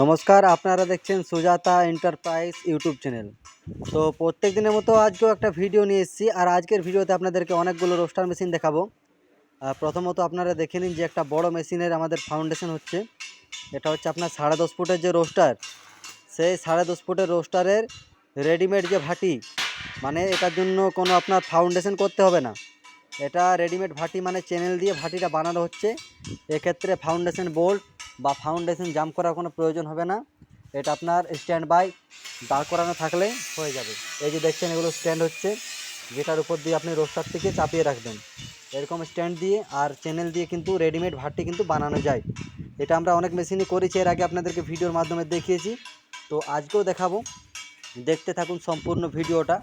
নমস্কার, আপনারা দেখছেন সুজাতা এন্টারপ্রাইজ ইউটিউব চ্যানেল। তো প্রত্যেক দিনের মতো আজকেও একটা ভিডিও নিয়ে এসেছি, আর আজকের ভিডিওতে আপনাদেরকে অনেকগুলো রোস্টার মেশিন দেখাবো। প্রথমত আপনারা দেখে নিন যে একটা বড় মেশিনের আমাদের ফাউন্ডেশন হচ্ছে। এটা হচ্ছে আপনার সাড়ে দশ ফুটের যে রোস্টার, সেই সাড়ে দশ ফুটের রোস্টারের রেডিমেড যে ভাটি মানে এটার জন্য কোনো আপনার ফাউন্ডেশন করতে হবে না। এটা রেডিমেড ভাটি মানে চ্যানেল দিয়ে ভাটিটা বানানো হচ্ছে। এক্ষেত্রে ফাউন্ডেশন বোল্ট বা ফাউন্ডেশন জাম করার কোনো প্রয়োজন হবে না। এটা আপনার স্ট্যান্ড বাই দাঁড় করানো থাকলে হয়ে যাবে। এই যে দেখছেন, এগুলো স্ট্যান্ড হচ্ছে, যেটার উপর দিয়ে আপনি রোস্টার থেকে চাপিয়ে রাখবেন। এরকম স্ট্যান্ড দিয়ে আর চ্যানেল দিয়ে কিন্তু রেডিমেড ভাতটি কিন্তু বানানো যায়। এটা আমরা অনেক মেশিনই করেছি, এর আগে আপনাদেরকে ভিডিওর মাধ্যমে দেখিয়েছি। তো আজকেও দেখাবো। দেখতে থাকুন সম্পূর্ণ ভিডিওটা।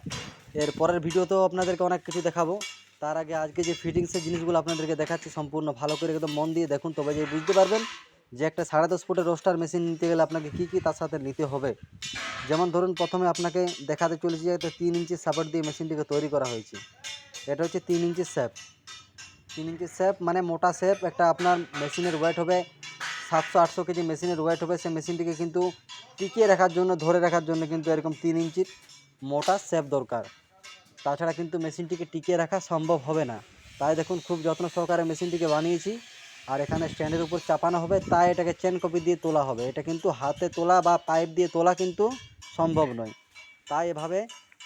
এর পরের ভিডিওতেও আপনাদেরকে অনেক কিছু দেখাবো। তার আগে আজকে যে ফিটিংসের জিনিসগুলো আপনাদেরকে দেখাচ্ছি, সম্পূর্ণ ভালো করে একদম মন দিয়ে দেখুন, তবে যে বুঝতে পারবেন যে একটা সাড়ে দশ ফুটের রোস্টার মেশিন নিতে গেলে আপনাকে কী কী তার সাথে নিতে হবে? যেমন ধরুন, প্রথমে আপনাকে দেখাতে চলেছি যে একটা তিন ইঞ্চি সাপোর্ট দিয়ে মেশিনটিকে তৈরি করা হয়েছে। এটা হচ্ছে তিন ইঞ্চি স্যাপ তিন ইঞ্চি স্যাপ মানে মোটা স্যাপ একটা আপনার মেশিনের ওয়েট হবে সাতশো আটশো কেজি মেশিনের ওয়েট হবে। সেই মেশিনটিকে কিন্তু টিকিয়ে রাখার জন্য, ধরে রাখার জন্য কিন্তু এরকম তিন ইঞ্চির মোটা স্যাপ দরকার। তাছাড়া কিন্তু মেশিনটিকে টিকিয়ে রাখা সম্ভব হবে না। তাই দেখুন, খুব যত্ন সহকারে মেশিনটিকে বানিয়েছি। আর এখানে স্ট্যান্ডের উপর চাপানো হবে, তাই এটাকে চেন কপি দিয়ে তোলা হবে। এটা কিন্তু হাতে তোলা বা পাইপ দিয়ে তোলা কিন্তু সম্ভব নয়। তাই এভাবে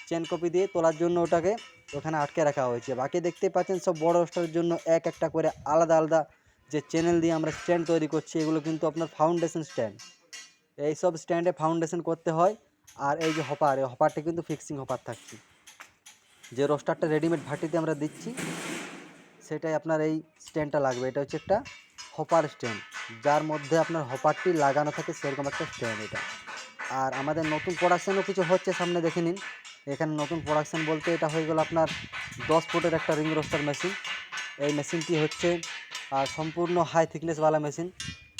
চেন কপি দিয়ে তোলার জন্য ওটাকে ওখানে আটকে রাখা হয়েছে। বাকি দেখতে পাচ্ছেন সব বড় রোস্টারের জন্য এক একটা করে আলাদা আলাদা যে চ্যানেল দিয়ে আমরা স্ট্যান্ড তৈরি করছি, এগুলো কিন্তু আপনার ফাউন্ডেশন স্ট্যান্ড এই সব স্ট্যান্ডে ফাউন্ডেশন করতে হয় আর এই যে হপার এই হপারটা কিন্তু ফিক্সিং হপার থাকছে। যে রোস্টারটা রেডিমেড ভাটিতে আমরা দিচ্ছি সেটাই আপনার এই স্ট্যান্ডটা লাগবে। এটা হচ্ছে একটা হপার স্ট্যান্ড যার মধ্যে আপনার হপারটি লাগানো থাকে সেরকম একটা স্ট্যান্ড এটা। আর আমাদের নতুন প্রোডাকশানও কিছু হচ্ছে, সামনে দেখে নিন। এখানে নতুন প্রোডাকশান বলতে এটা হয়ে গেল আপনার দশ ফুটের একটা রিং রোস্টার মেশিন এই মেশিনটি হচ্ছে সম্পূর্ণ হাই থিকনেসওয়ালা মেশিন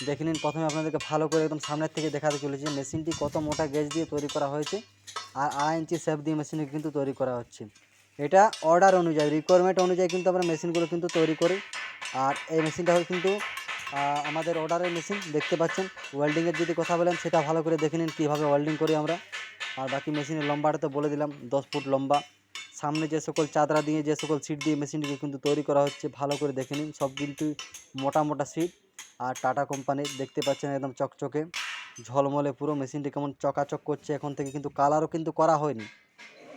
দেখে নিন, প্রথমে আপনাদেরকে ভালো করে একদম সামনের থেকে দেখাতে চলেছি মেশিনটি কত মোটা গেজ দিয়ে তৈরি করা হয়েছে। আর আড়াই ইঞ্চি শেপ দিয়ে মেশিনে কিন্তু তৈরি করা হচ্ছে। এটা অর্ডার অনুযায়ী রিকোয়ারমেন্ট অনুযায়ী কিন্তু আমরা মেশিনগুলো কিন্তু তৈরি করি। আর এই মেশিনটা হল কিন্তু আমাদের অর্ডারের মেশিন দেখতে পাচ্ছেন। ওয়েল্ডিংয়ের যদি কথা বলেন, সেটা ভালো করে দেখে নিন, কীভাবে ওয়েল্ডিং করি আমরা। আর বাকি মেশিনের লম্বাটা তো বলে দিলাম, দশ ফুট লম্বা। সামনে যে সকল চাদরা দিয়ে, যে সকল সিট দিয়ে মেশিনটিকে কিন্তু তৈরি করা হচ্ছে, ভালো করে দেখে নিন। সব কিন্তু মোটা মোটা সিট আর টাটা কোম্পানির দেখতে পাচ্ছেন একদম চকচকে। ঝলমলে পুরো মেশিনটি কেমন চকাচক করছে, এখন থেকে কিন্তু কালারও কিন্তু করা হয়নি।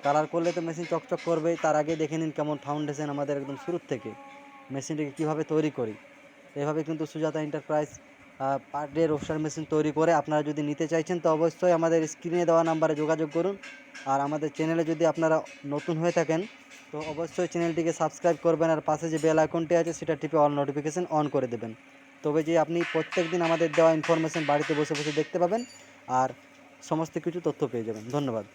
কালার করলে তো মেশিন চকচক করবেই তার আগে দেখে নিন কেমন ফাউন্ডেশন আমাদের একদম শুরুর থেকে। মেশিনটিকে কীভাবে তৈরি করি। এভাবে কিন্তু Sujata enterprise per day roaster machine তৈরি করে আপনারা যদি নিতে চাইছেন, তো অবশ্যই আমাদের স্ক্রিনে দেওয়া নাম্বারে যোগাযোগ করুন। আর আমাদের চ্যানেলে যদি আপনারা নতুন হয়ে থাকেন, তো অবশ্যই চ্যানেলটিকে সাবস্ক্রাইব করবেন আর পাশে যে বেল আইকনটি আছে, সেটা টিপে অল নোটিফিকেশান অন করে দেবেন। তবে যে আপনি প্রত্যেক দিন আমাদের দেওয়া ইনফরমেশন বাড়িতে বসে বসে দেখতে পাবেন, আর সমস্ত কিছু তথ্য পেয়ে যাবেন। ধন্যবাদ।